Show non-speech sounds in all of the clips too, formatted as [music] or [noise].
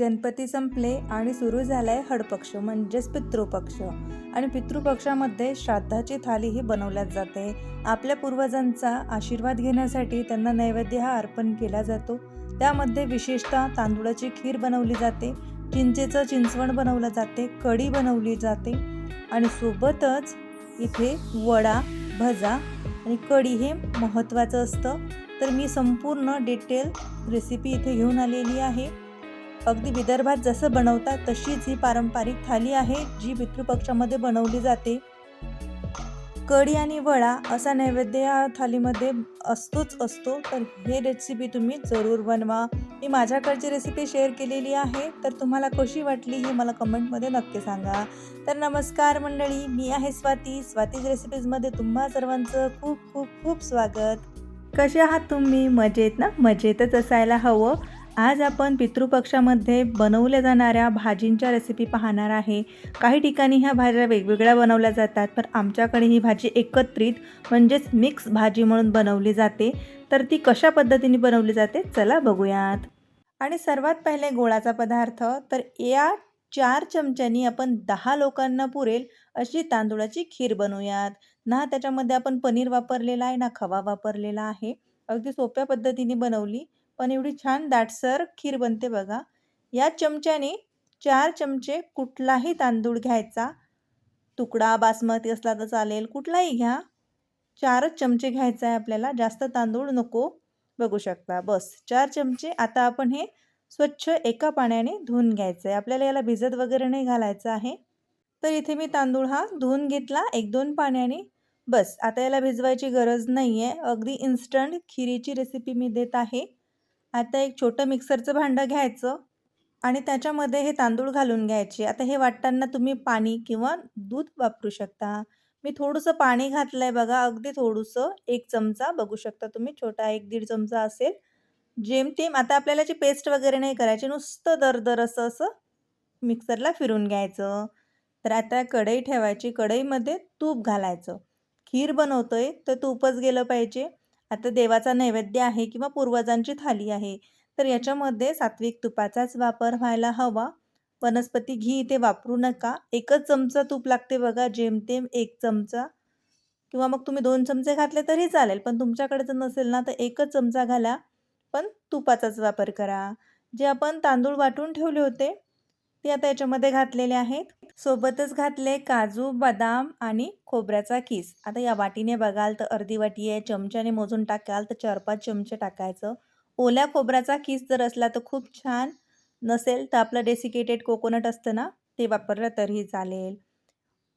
गणपती संपले आणि सुरू झालाय हडपक्ष म्हणजेच पितृपक्ष. आणि पितृपक्षामध्ये श्राद्धाची थाली ही बनवल्याच जाते. आपल्या पूर्वजांचा आशीर्वाद घेण्यासाठी त्यांना नैवेद्य हा अर्पण केला जातो. त्यामध्ये विशेषतः तांदूळाची खीर बनवली जाते. चिंचेचं चिंचवण बनवलं जाते. कढी बनवली जाते. आणि सोबतच इथे वडा भजा आणि कढी हे महत्त्वाचं असतं. तर मी संपूर्ण डिटेल रेसिपी इथे घेऊन आलेली आहे. अगदी विदर्भात जसं बनवतात तशीच ही पारंपरिक थाली आहे जी पितृपक्षामध्ये बनवली जाते. कढी आणि वडा असा नैवेद्य या थालीमध्ये असतोच असतो तर हे रेसिपी तुम्ही जरूर बनवा. मी माझ्याकडची रेसिपी शेअर केलेली आहे तर तुम्हाला कशी वाटली ही मला कमेंटमध्ये नक्की सांगा. तर नमस्कार मंडळी मी आहे स्वाती. स्वातीज रेसिपीजमध्ये तुम्हा सर्वांचं खूप खूप खूप स्वागत. कसे आहात तुम्ही? मजेत ना? मजेतच असायला हवं. आज आपण पितृपक्षामध्ये बनवल्या जाणाऱ्या भाजींच्या रेसिपी पाहणार आहे. काही ठिकाणी ह्या भाज्या वेगवेगळ्या बनवल्या जातात पण आमच्याकडे ही भाजी एकत्रित म्हणजेच मिक्स भाजी म्हणून बनवली जाते. तर ती कशा पद्धतीने बनवली जाते चला बघूयात. आणि सर्वात पहिले गोळाचा पदार्थ तर या चार चमच्यांनी आपण दहा लोकांना पुरेल अशी तांदूळाची खीर बनवूयात. ना त्याच्यामध्ये आपण पनीर वापरलेला आहे ना खवा वापरलेला आहे. अगदी सोप्या पद्धतीने बनवली. पण एवढी छान दाटसर खीर बनते बघा. या चमच्याने चार चमचे कुठलाही तांदूळ घ्यायचा. तुकडा बासमती असला तर चालेल कुठलाही घ्या. चारच चमचे घ्यायचा आहे आपल्याला जास्त तांदूळ नको बघू शकता. बस चार चमचे आता आपण हे स्वच्छ एका पाण्याने धुवून घ्यायचं आहे आपल्याला याला भिजत वगैरे नाही घालायचं आहे. तर इथे मी तांदूळ हा धुवून घेतला एक दोन पाण्याने. बस आता याला भिजवायची गरज नाही आहे अगदी इन्स्टंट खिरीची रेसिपी मी देत आहे. आता एक छोटं मिक्सरचं भांडं घ्यायचं आणि त्याच्यामध्ये हे तांदूळ घालून घ्यायचे. आता हे वाटताना तुम्ही पाणी किंवा दूध वापरू शकता. मी थोडंसं पाणी घातलं आहे बघा अगदी थोडंसं एक चमचा बघू शकता तुम्ही छोटा एक दीड चमचा असेल. जेमतेम आता आपल्याला जे पेस्ट वगैरे नाही करायची नुसतं दरदर असं असं मिक्सरला फिरून घ्यायचं. तर आता कढई ठेवायची कढईमध्ये तूप घालायचं. खीर बनवतोय तर तूपच गेलं पाहिजे. आता देवाचा नैवेद्य आहे किंवा पूर्वजांची थाली आहे तर याच्यामध्ये सात्विक तुपाचाच वापर व्हायला हवा. वनस्पती घी इथे वापरू नका. एकच चमचा तूप लागते बघा जेमतेम एक चमचा. किंवा मग तुम्ही दोन चमचे घातले तरी चालेल पण तुमच्याकडे जर नसेल ना तर एकच चमचा घाला. पण तुपाचाच वापर करा. जे आपण तांदूळ वाटून ठेवले होते ते आता याच्यामध्ये घातलेले आहेत. सोबतच घातले काजू बदाम आणि खोबऱ्याचा किस. आता या वाटीने बघाल तर अर्धी वाटी आहे चमच्याने मोजून टाकाल तर चार पाच चमचे टाकायचं. ओल्या खोबऱ्याचा किस जर असला तर खूप छान नसेल तर आपलं डेसिकेटेड कोकोनट असतं ना ते वापरलं तरीही चालेल.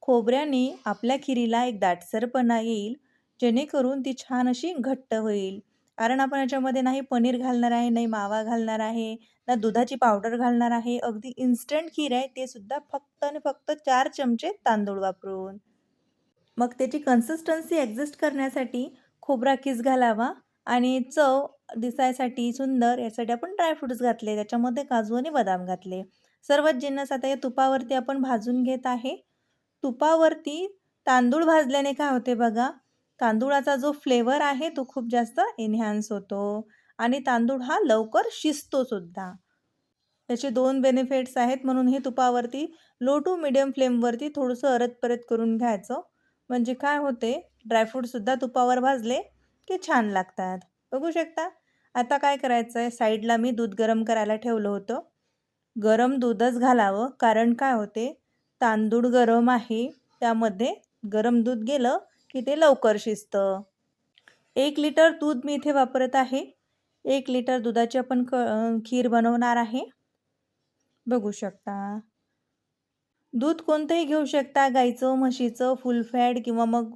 खोबऱ्याने आपल्या खिरीला एक दाटसरपणा येईल जेणेकरून ती छान अशी घट्ट होईल. कारण आपण याच्यामध्ये नाही पनीर घालणार आहे नाही मावा घालणार आहे ना दुधाची पावडर घालणार आहे. अगदी इन्स्टंट खीर आहे ते सुद्धा फक्त आणि फक्त चार चमचे तांदूळ वापरून. मग त्याची कन्सिस्टन्सी ॲडजस्ट करण्यासाठी खोबरा किस घालावा आणि चव दिसायसाठी सुंदर यासाठी आपण ड्रायफ्रूट्स घातले त्याच्यामध्ये काजू आणि बदाम घातले. सर्वच जिन्नस आता या तुपावरती आपण भाजून घेत आहे. तुपावरती तांदूळ भाजल्याने काय होते बघा तांदूळाचा जो फ्लेवर आहे तो खूप जास्त एन्हॅन्स होतो. आणि तांदूळ हा लवकर शिजतो सुद्धा. त्याचे दोन बेनिफिट्स आहेत म्हणून हे तुपावरती लो टू मिडियम फ्लेमवरती थोडंसं अरत परत करून घ्यायचं. म्हणजे काय होते ड्रायफ्रूटसुद्धा तुपावर भाजले की छान लागतात. बघू शकता? आता काय करायचं आहे साईडला मी दूध गरम करायला ठेवलं होतं. गरम दूधच घालावं. कारण काय होते? तांदूळ गरम आहे. त्यामध्ये गरम दूध गेलं की ते लवकर शिजतं. एक लिटर दूध मी इथे वापरत आहे. एक लिटर दुधाची आपण क खीर बनवणार आहे. बघू शकता. दूध कोणतंही घेऊ शकता गाईचं म्हशीचं फुल फॅड किंवा मग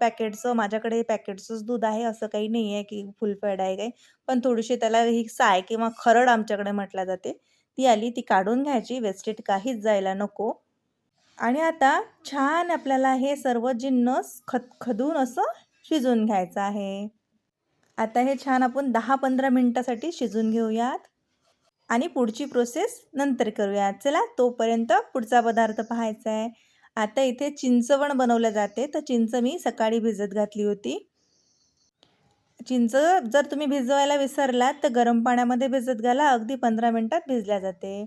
पॅकेटचं. माझ्याकडे पॅकेटचंच दूध आहे असं काही नाही आहे की फुल फॅड आहे काही. पण थोडीशी त्याला ही साय किंवा खरड आमच्याकडे म्हटल्या जाते. ती आली ती काढून घ्यायची. वेस्टेड काहीच जायला नको. आणि आता छान आपल्याला हे सर्व जिन्नस खदखदून असं शिजवून घ्यायचं आहे. आता हे छान आपण दहा पंधरा मिनटासाठी शिजून घेऊयात. आणि पुढची प्रोसेस नंतर करूयात. चला तोपर्यंत पुढचा पदार्थ पाहायचा आहे. आता इथे चिंचवण बनवलं जाते. तर चिंच मी सकाळी भिजत घातली होती. चिंच जर तुम्ही भिजवायला विसरलात तर गरम पाण्यामध्ये भिजत घाला. अगदी पंधरा मिनटात भिजल्या जाते.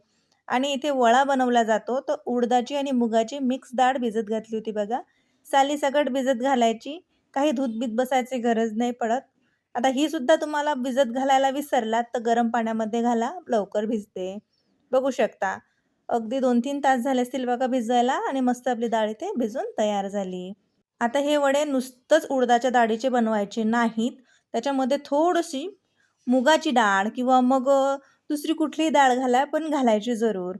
आणि इथे वळा बनवला जातो. तर उडदाची आणि मुगाची मिक्स डाळ भिजत घातली होती बघा. सालीसकट भिजत घालायची. काही धूतबीत बसायची गरज नाही पडत. आता ही सुद्धा तुम्हाला भिजत घालायला विसरलात तर गरम पाण्यामध्ये घाला. लवकर भिजते. बघू शकता. अगदी दोन तीन तास झाले असतील बघा भिजायला आणि मस्त आपली डाळ इथे भिजून तयार झाली. आता हे वडे नुसतंच उडदाच्या डाळीचे बनवायचे नाहीत. त्याच्यामध्ये थोडीशी मुगाची डाळ किंवा मग दुसरी कुठलीही डाळ घाला पण घालायची जरूर.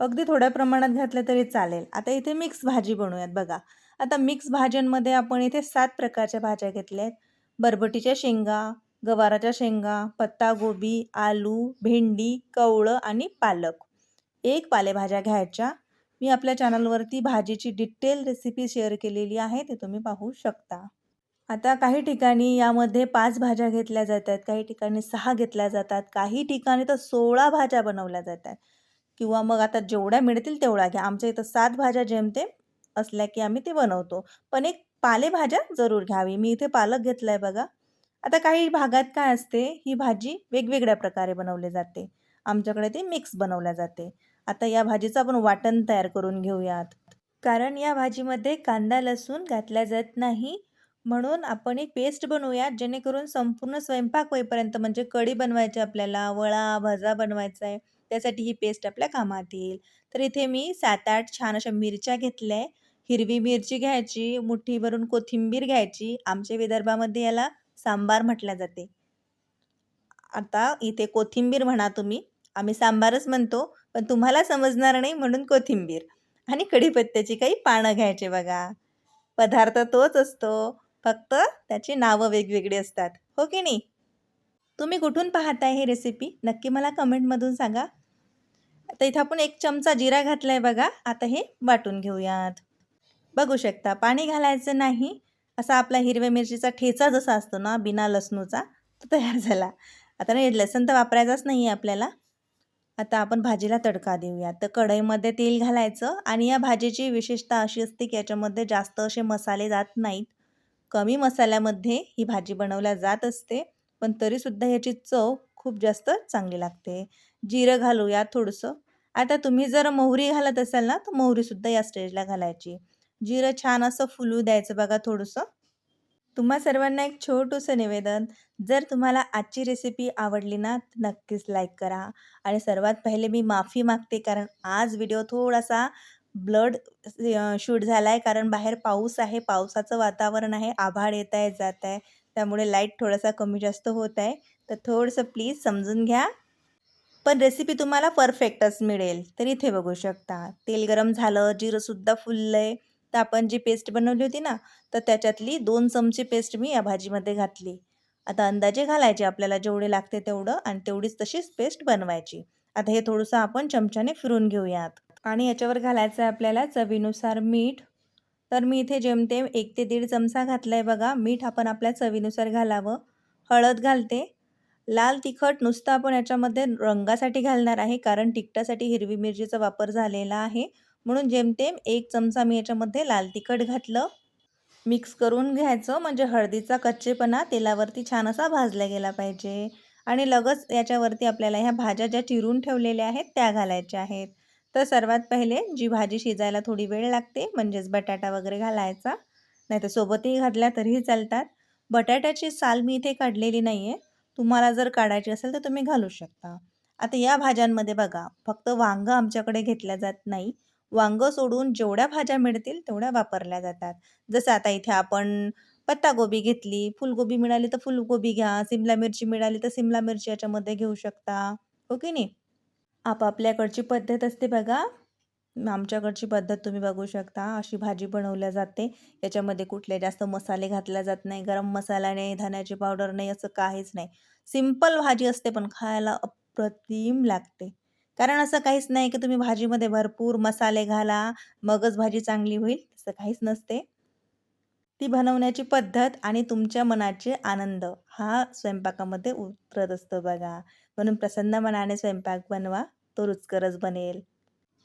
अगदी थोड्या प्रमाणात घातलं तरी चालेल. आता इथे मिक्स भाजी बनवूयात बघा. आता मिक्स भाज्यांमध्ये आपण इथे सात प्रकारच्या भाज्या घेतल्या आहेत. बरबटीच्या शेंगा गवाराच्या शेंगा पत्तागोबी आलू भेंडी कवळं आणि पालक. एक पालेभाज्या घ्यायच्या. मी आपल्या चॅनलवरती भाजीची डिटेल रेसिपी शेअर केलेली आहे ते तुम्ही पाहू शकता. आता काही ठिकाणी यामध्ये पाच भाज्या घेतल्या जातात काही ठिकाणी सहा घेतल्या जातात काही ठिकाणी तर सोळा भाज्या बनवल्या जातात. किंवा मग आता जेवढ्या मिळतील तेवढ्या घ्या. आमच्या इथं सात भाज्या जेमतेम असल्या की आम्ही ते बनवतो. पण एक पालेभाज्या जरूर घ्यावी. मी इथे पालक घेतला आहे बघा. आता काही भागात काय असते ही भाजी वेगवेगळ्या प्रकारे बनवली जाते. आमच्याकडे ती मिक्स बनवल्या जाते. आता या भाजीचं आपण वाटण तयार करून घेऊयात. कारण या भाजीमध्ये कांदा लसूण घातला जात नाही. म्हणून आपण एक पेस्ट बनवूयात जेणेकरून संपूर्ण स्वयंपाक होईपर्यंत म्हणजे कढी बनवायची आपल्याला वळा भजा बनवायचा आहे त्यासाठी ही पेस्ट आपल्या कामात येईल. तर इथे मी सात आठ छान अशा मिरच्या घेतल्या आहे हिरवी मिरची घ्यायची मुठी भरून कोथिंबीर घ्यायची आमच्या विदर्भामध्ये याला सांबार म्हटल्या जाते. आता इथे कोथिंबीर म्हणा तुम्ही. आम्ही सांबारच म्हणतो पण तुम्हाला समजणार नाही म्हणून कोथिंबीर. आणि कढीपत्त्याची काही पानं घ्यायचे बघा. पदार्थ तोच असतो. फक्त त्याची नावं वेगवेगळी असतात. हो की नाही? तुम्ही कुठून पाहताय ही रेसिपी नक्की मला कमेंटमधून सांगा. आता इथं आपण एक चमचा जिरा घातला आहे बघा. आता हे वाटून घेऊयात. बघू शकता पाणी घालायचं नाही. असा आपला हिरव्या मिरचीचा ठेचा जसा असतो ना बिना लसणूचा तो तयार झाला. आता नाही लसण तर वापरायचाच नाही आहे आपल्याला. आता आपण भाजीला तडका देऊया तर कढईमध्ये तेल घालायचं आणि या भाजीची विशेषता अशी असते की याच्यामध्ये जास्त असे मसाले जात नाहीत. कमी मसाल्यामध्ये ही भाजी बनवल्या जात असते पण तरीसुद्धा ह्याची चव खूप जास्त चांगली लागते. जिरं घालूया थोडंसं. आता तुम्ही जर मोहरी घालत असाल ना तर मोहरीसुद्धा या स्टेजला घालायची. जिरं छान असं फुलू द्यायचं बघा थोडंसं. तुम्हा सर्वांना एक छोटंसं निवेदन. जर तुम्हाला आजची रेसिपी आवडली ना तर नक्कीच लाईक करा. आणि सर्वात पहिले मी माफी मागते कारण आज व्हिडिओ थोडासा ब्लड शूट झाला आहे कारण बाहेर पाऊस आहे पावसाचं वातावरण आहे आभाळ येत आहे जात आहे त्यामुळे लाइट थोडासा कमी जास्त होत आहे तर थोडंसं प्लीज समजून घ्या. पण रेसिपी तुम्हाला परफेक्टच मिळेल. तर इथे बघू शकता. तेल गरम झालं जिरंसुद्धा फुललं आहे तर आपण जी पेस्ट बनवली होती ना तर त्याच्यातली दोन चमचे पेस्ट मी या भाजीमध्ये घातली. आता अंदाजे घालायचे आपल्याला जेवढे लागते तेवढं आणि तेवढीच तशीच पेस्ट बनवायची. आता हे थोडंसं आपण चमच्याने फिरून घेऊयात. आणि याच्यावर घालायचं आहे आपल्याला चवीनुसार मीठ. तर मी इथे जेमतेम एक ते दीड चमचा घातला आहे बघा. मीठ आपण आपल्या चवीनुसार घालावं. हळद घालते. लाल तिखट नुसतं आपण याच्यामध्ये रंगासाठी घालणार आहे कारण तिखटासाठी हिरवी मिरचीचा वापर झालेला आहे. म्हणून जेमतेम एक चमचा मी याच्यामध्ये लाल तिखट घातलं. मिक्स करून घ्यायचं. म्हणजे हळदीचा कच्चेपणा तेलावरती छान असा भाजला गेला पाहिजे. आणि लगच याच्यावरती आपल्याला ह्या भाज्या ज्या चिरून ठेवलेल्या आहेत त्या घालायच्या आहेत. तर सर्वात पहिले जी भाजी शिजायला थोडी वेळ लागते म्हणजेच बटाटा वगैरे घालायचा. नाही तर सोबतही घातल्या तरीही चालतात. बटाट्याची साल मी इथे काढलेली नाही आहे तुम्हाला जर काढायची असेल तर तुम्ही घालू शकता. आता या भाज्यांमध्ये बघा फक्त वांगं आमच्याकडे घेतल्या जात नाही. वांगं सोडून जेवढ्या भाज्या मिळतील तेवढ्या वापरल्या जातात. जसं आता इथे आपण पत्तागोबी घेतली फुलगोबी मिळाली तर फुलगोबी घ्या सिमला मिरची मिळाली तर सिमला मिरची याच्यामध्ये घेऊ शकता. हो की नाही? आपापल्याकडची पद्धत असते बघा. आमच्याकडची पद्धत तुम्ही बघू शकता. अशी भाजी बनवल्या जाते. याच्यामध्ये कुठले जास्त मसाले घातले जात नाही. गरम मसाला नाही धण्याची पावडर नाही असं काहीच नाही. सिंपल भाजी असते पण खायला अप्रतिम लागते. कारण असं काहीच नाही की तुम्ही भाजीमध्ये भरपूर मसाले घाला मगच भाजी चांगली होईल तसं काहीच नसते. ती बनवण्याची पद्धत आणि तुमच्या मनाचे आनंद हा स्वयंपाकामध्ये उतरत असतो बघा. म्हणून प्रसन्न मनाने स्वयंपाक बनवा. तो रुचकरच बनेल.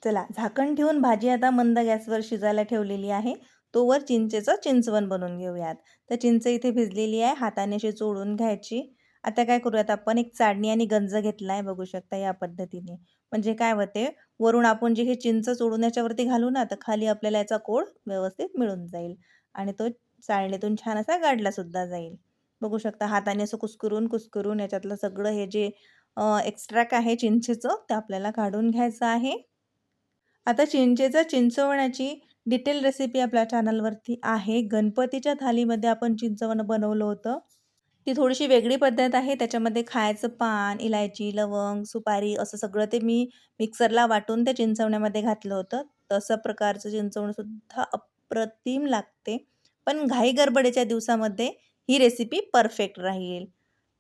चला झाकण ठेवून भाजी आता मंद गॅसवर शिजायला ठेवलेली आहे. तोवर चिंचेचं चिंचवण बनवून घेऊयात. तर चिंच इथे भिजलेली आहे हाताने अशी चोळून घ्यायची. आता काय करूयात आपण? एक चाडणी आणि गंज घेतला आहे बघू शकता या पद्धतीने. म्हणजे काय होते? वरून आपण जे हे चिंच चोळून याच्यावरती घालू ना तर खाली आपल्याला याचा कोड व्यवस्थित मिळून जाईल. आणि तो चाळणीतून छान असा गाडलासुद्धा जाईल. बघू शकता हाताने असं कुस्करून कुस्करून याच्यातलं सगळं हे जे एक्स्ट्रॅक आहे चिंचेचं ते आपल्याला काढून घ्यायचं आहे. आता चिंचेचं चिंचवण्याची डिटेल रेसिपी आपल्या चॅनलवरती आहे. गणपतीच्या थालीमध्ये आपण चिंचवणं बनवलं होतं. ती थोडीशी वेगळी पद्धत आहे. त्याच्यामध्ये खायचं पान इलायची लवंग सुपारी असं सगळं ते मी मिक्सरला वाटून त्या चिंचवण्यामध्ये घातलं होतं. तसं प्रकारचं चिंचवणंसुद्धा अप्रतिम लागते. पण घाई गडबडीच्या दिवसामध्ये ही रेसिपी परफेक्ट राहील.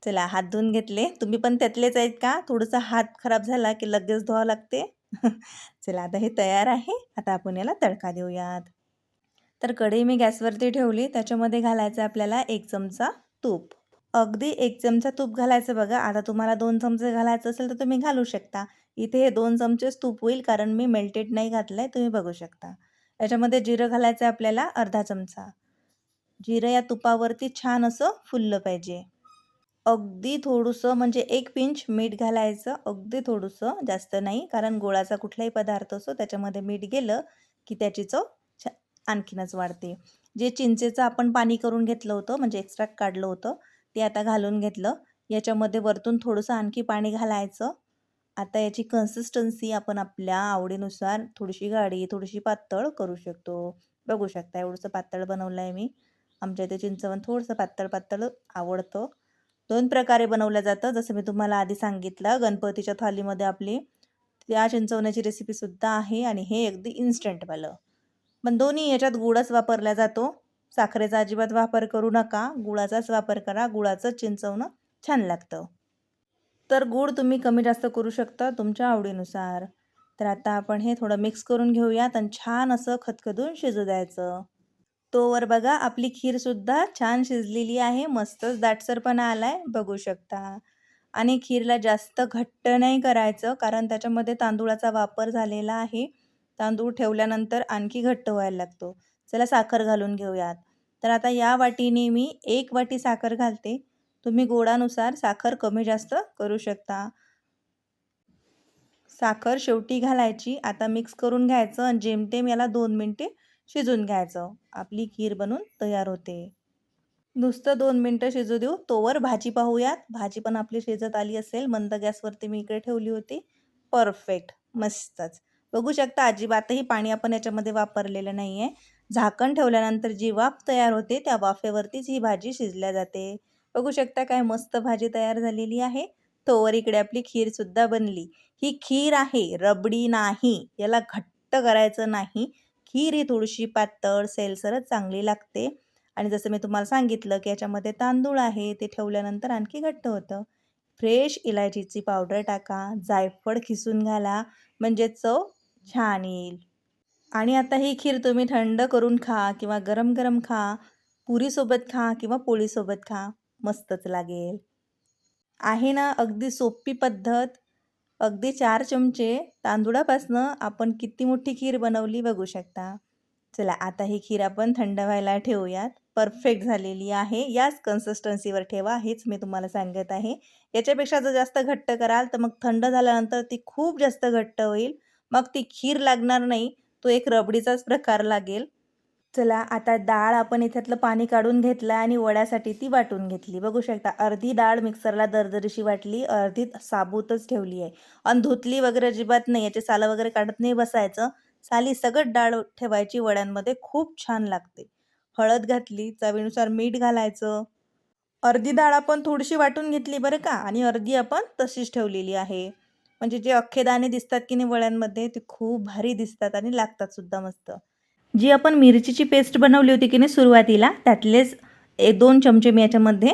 चला हात धुवून घेतले. तुम्ही पण त्यातलेच आहेत का? थोडंसं हात खराब झाला की लगेच धुवावं लागते. [laughs] चला आता हे तयार आहे. आता आपण याला तडका देऊयात. तर कढई मी गॅसवरती ठेवली. त्याच्यामध्ये घालायचं आपल्याला एक चमचा तूप. अगदी एक चमचा तूप घालायचं बघा. आता तुम्हाला दोन चमचे घालायचं असेल तर तुम्ही घालू शकता. इथे हे दोन चमचेच तूप होईल कारण मी मेल्टेड नाही घातलं आहे तुम्ही बघू शकता. याच्यामध्ये जिरं घालायचं आहे आपल्याला अर्धा चमचा. जिरं या तुपावरती छान असं फुललं पाहिजे. अगदी थोडंसं म्हणजे एक पिंच मीठ घालायचं अगदी थोडंसं जास्त नाही कारण गोळाचा कुठलाही पदार्थ असो त्याच्यामध्ये मीठ गेलं की त्याची चव छ आणखीनच वाढते. जे चिंचेचं आपण पाणी करून घेतलं होतं म्हणजे एक्स्ट्रॅक्ट काढलं होतं ते आता घालून घेतलं. याच्यामध्ये वरतून थोडंसं आणखी पाणी घालायचं. आता याची कन्सिस्टन्सी आपण आपल्या आवडीनुसार थोडीशी गाडी थोडीशी पातळ करू शकतो. बघू शकता एवढंसं पातळ बनवलं आहे मी. आमच्या इथे चिंचवण थोडंसं पातळ पातळ आवडतं. दोन प्रकारे बनवलं जातं. जसं मी तुम्हाला आधी सांगितलं गणपतीच्या थालीमध्ये आपली त्या चिंचवण्याची रेसिपीसुद्धा आहे आणि हे अगदी इन्स्टंटवालं पण दोन्ही याच्यात गुळच वापरला जातो. साखरेचा अजिबात वापर करू नका. गुळाचाच वापर करा. गुळाचं चिंचवणं छान लागतं. तर गूळ तुम्ही कमी जास्त करू शकता तुमच्या आवडीनुसार. तर आता आपण हे थोडं मिक्स करून घेऊयात आणि छान असं खतखदून शिजू द्यायचं. तोवर बघा आपली खीरसुद्धा छान शिजलेली आहे. मस्तच दाटसरपणा आला आहे बघू शकता. आणि खीरला जास्त घट्ट नाही करायचं कारण त्याच्यामध्ये तांदूळाचा वापर झालेला आहे. तांदूळ ठेवल्यानंतर आणखी घट्ट व्हायला लागतो. चला साखर घालून घेऊयात. तर आता या वाटीने मी एक वाटी साखर घालते. तुम्ही गोडानुसार साखर कमी जास्त करू शकता. साखर शेवटी घालायची. आता मिक्स करून घ्यायचं. आणि जेमतेम याला दोन मिनटे शिजून घ्यायचं. आपली खीर बनून तयार होते. नुसतं दोन मिनटं शिजू देऊ. तोवर भाजी पाहूयात. भाजी पण आपली शिजत आली असेल. मंद गॅसवरती मी इकडे ठेवली होती. परफेक्ट. मस्तच. बघू शकता अजिबातही पाणी आपण याच्यामध्ये वापरलेलं नाही आहे झाकण ठेवल्यानंतर जी वाफ तयार होते त्या वाफेवरतीच ही भाजी शिजल्या जाते. बघू शकता काय मस्त भाजी तयार झालेली आहे. तोवर इकडे आपली खीरसुद्धा बनली. ही खीर आहे रबडी नाही. याला घट्ट करायचं नाही. खीर ही थोडीशी पातळ सेलसरच चांगली लागते. आणि जसं मी तुम्हाला सांगितलं की याच्यामध्ये तांदूळ आहे ते ठेवल्यानंतर आणखी घट्ट होतं. फ्रेश इलायचीची पावडर टाका जायफळ खिसून घाला म्हणजे चव छान येईल. आणि आता ही खीर तुम्ही थंड करून खा किंवा गरम गरम खा पुरीसोबत खा किंवा पोळीसोबत खा मस्तच लागेल. आहे ना अगदी सोपी पद्धत. अगदी चार चमचे तांदूळापासनं आपण किती मोठी खीर बनवली बघू शकता. चला आता ही खीर आपण थंड व्हायला ठेवूयात. परफेक्ट झालेली आहे. याच कन्सिस्टन्सीवर ठेवा. हेच मी तुम्हाला सांगत आहे. याच्यापेक्षा जर जास्त घट्ट कराल तर मग थंड झाल्यानंतर ती खूप जास्त घट्ट होईल. मग ती खीर लागणार नाही. तो एक रबडीचाच प्रकार लागेल. चला आता डाळ आपण इथ्यातलं पाणी काढून घेतलं आणि वड्यासाठी ती वाटून घेतली. बघू शकता अर्धी डाळ मिक्सरला दरदरीशी वाटली अर्धी साबूतच ठेवली आहे. आणि धुतली वगैरे अजिबात नाही याचे सालं वगैरे काढत नाही बसायचं. साली सगळं डाळ ठेवायची वड्यांमध्ये खूप छान लागते. हळद घातली चवीनुसार मीठ घालायचं. अर्धी डाळ आपण थोडीशी वाटून घेतली बरं का आणि अर्धी आपण तशीच ठेवलेली आहे. म्हणजे जे अख्खे दाणे दिसतात की नाही वड्यांमध्ये ते खूप भारी दिसतात आणि लागतात सुद्धा मस्त. जी आपण मिरचीची पेस्ट बनवली होती की नाही सुरुवातीला त्यातलेच एक दोन चमचे मी याच्यामध्ये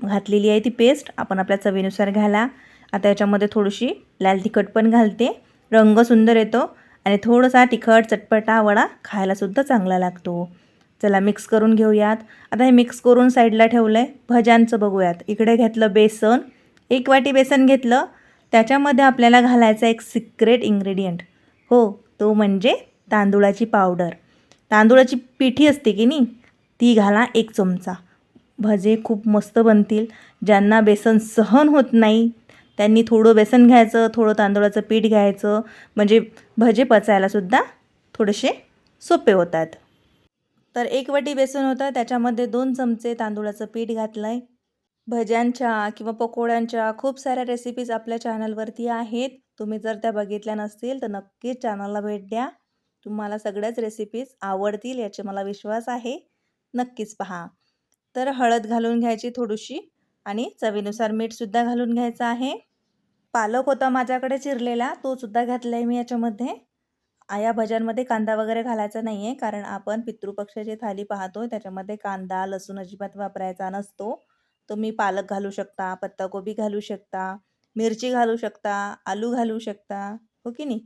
घातलेली आहे ती पेस्ट. आपण आपल्या चवीनुसार घाला. आता याच्यामध्ये थोडीशी लाल तिखट पण घालते. रंग सुंदर येतो आणि थोडासा तिखट चटपटा वडा खायलासुद्धा चांगला लागतो. चला मिक्स करून घेऊयात. आता हे मिक्स करून साईडला ठेवलं आहे भज्यांचं बघूयात. इकडे घेतलं बेसन. एक वाटी बेसन घेतलं. त्याच्यामध्ये आपल्याला घालायचा एक सिक्रेट इन्ग्रेडियंट हो तो म्हणजे तांदुळाची पावडर. तांदूळाची पिठी असते की नाही ती घाला एक चमचा. भजे खूप मस्त बनतील. ज्यांना बेसन सहन होत नाही त्यांनी थोडं बेसन घ्यायचं थोडं तांदूळाचं पीठ घ्यायचं. म्हणजे भजे पचायलासुद्धा थोडेसे सोपे होतात. तर एक वाटी बेसन होतं. त्याच्यामध्ये दोन चमचे तांदूळाचं पीठ घातलं आहे भज्यांच्या किंवा पकोड्यांच्या खूप साऱ्या रेसिपीज आपल्या चॅनलवरती आहेत. तुम्ही जर त्या बघितल्या नसतील तर नक्कीच चॅनलला भेट द्या. तुम्हाला सगळ्याच रेसिपीज आवडतील याचे मला विश्वास आहे. नक्कीच पहा. तर हळद घालून घ्यायची थोडीशी आणि चवीनुसार मीठसुद्धा घालून घ्यायचं आहे. पालक होता माझ्याकडे चिरलेला तो सुद्धा घातला आहे मी याच्यामध्ये. या भज्यांमध्ये कांदा वगैरे घालायचा नाही आहे कारण आपण पितृपक्षाची थाली पाहतो त्याच्यामध्ये कांदा लसूण अजिबात वापरायचा नसतो. तुम्ही पालक घालू शकता पत्ताकोबी घालू शकता मिरची घालू शकता आलू घालू शकता हो की नाही?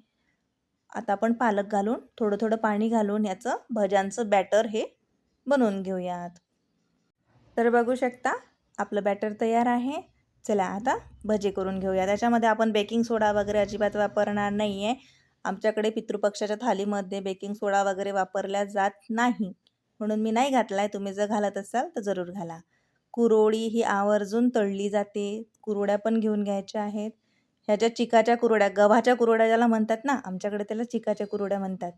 आता आपण पालक घालून थोडं थोडं पाणी घालून ह्याचं भज्यांचं बॅटर हे बनवून घेऊयात. तर बघू शकता आपलं बॅटर तयार आहे. चला आता भजे करून घेऊया. त्याच्यामध्ये आपण बेकिंग सोडा वगैरे अजिबात वापरणार नाही आहे आमच्याकडे पितृपक्षाच्या थालीमध्ये बेकिंग सोडा वगैरे वापरल्या जात नाही. म्हणून मी नाही घातला आहे तुम्ही जर घालत असाल तर जरूर घाला. कुरोळी ही आवर्जून तळली जाते. कुरोड्या पण घेऊन घ्यायच्या आहेत. ह्याच्या चिकाच्या कुरोड्या गव्हाच्या कुरोड्या ज्याला म्हणतात ना आमच्याकडे त्याला चिकाच्या कुरोड्या म्हणतात.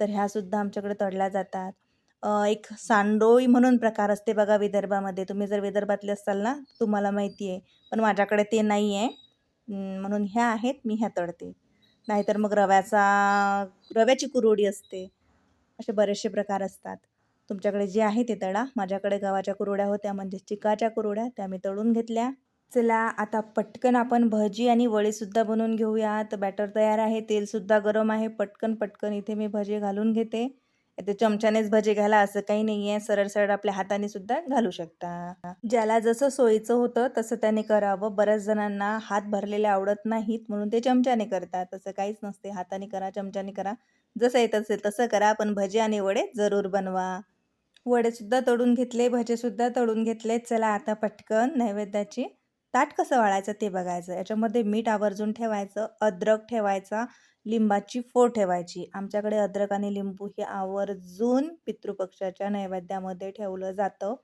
तर ह्यासुद्धा आमच्याकडे तळल्या जातात. एक सांडोळी म्हणून प्रकार असते बघा विदर्भामध्ये. तुम्ही जर विदर्भातले असाल ना तुम्हाला माहिती आहे पण माझ्याकडे ते नाही आहे म्हणून ह्या आहेत मी ह्या तळते. नाहीतर मग रव्याचा रव्याची कुरोडी असते. असे बरेचसे प्रकार असतात. तुमच्याकडे जे आहे ते तळा. माझ्याकडे गव्हाच्या कुरोड्या होत्या म्हणजे चिकाच्या कुरोड्या त्या मी तळून घेतल्या. चला आता पटकन आपण भजी आणि वडीसुद्धा बनवून घेऊया तर बॅटर तयार आहे तेलसुद्धा गरम आहे. पटकन पटकन इथे मी भजी घालून घेते. इथे चमच्यानेच भजे घाला असं काही नाही आहे सरळ सरळ आपल्या हाताने सुद्धा घालू शकता. ज्याला जसं सोयीचं होतं तसं त्याने करावं. बऱ्याच जणांना हात भरलेले आवडत नाहीत म्हणून ते चमच्याने करतात. तसं काहीच नसते. हाताने करा चमच्याने करा. जसं येत असेल तसं करा पण भजे आणि वडे जरूर बनवा. वडेसुद्धा तळून घेतले भजेसुद्धा तळून घेतले. चला आता पटकन नैवेद्याची. ताट कसं वाळायचं ते बघायचं. याच्यामध्ये मीठ आवर्जून ठेवायचं अद्रक ठेवायचा लिंबाची फोड ठेवायची. आमच्याकडे अद्रक आणि लिंबू हे आवर्जून पितृपक्षाच्या नैवेद्यामध्ये ठेवलं जातं.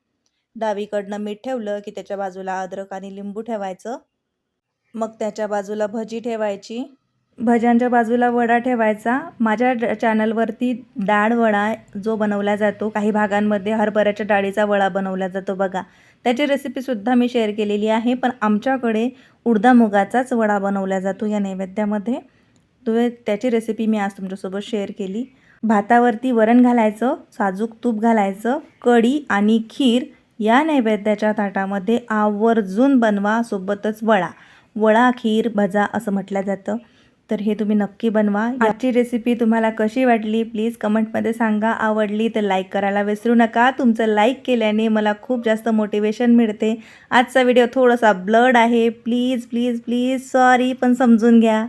डावीकडनं मीठ ठेवलं की त्याच्या बाजूला अद्रक आणि लिंबू ठेवायचं. मग त्याच्या बाजूला भजी ठेवायची. भज्यांच्या बाजूला वडा ठेवायचा. माझ्या चॅनलवरती डाळ वडा जो बनवला जातो काही भागांमध्ये हरभऱ्याच्या डाळीचा वडा बनवला जातो बघा. त्याची रेसिपीसुद्धा मी शेअर केलेली आहे. पण आमच्याकडे उडदा मुगाचाच वडा बनवला जातो या नैवेद्यामध्ये. तो त्याची रेसिपी मी आज तुमच्यासोबत शेअर केली. भातावरती वरण घालायचं साजूक तूप घालायचं कढी आणि खीर या नैवेद्याच्या ताटामध्ये आवर्जून बनवा सोबतच वडा. वडा खीर भजा असं म्हटलं जातं. तर हे तुम्ही नक्की बनवा. आजची रेसिपी तुम्हाला कशी वाटली प्लीज कमेंटमध्ये सांगा. आवडली तर लाईक करायला विसरू नका. तुमचं लाईक केल्याने मला खूप जास्त मोटिवेशन मिळते. आजचा व्हिडिओ थोडासा ब्लड आहे. प्लीज प्लीज प्लीज सॉरी पण समजून घ्या.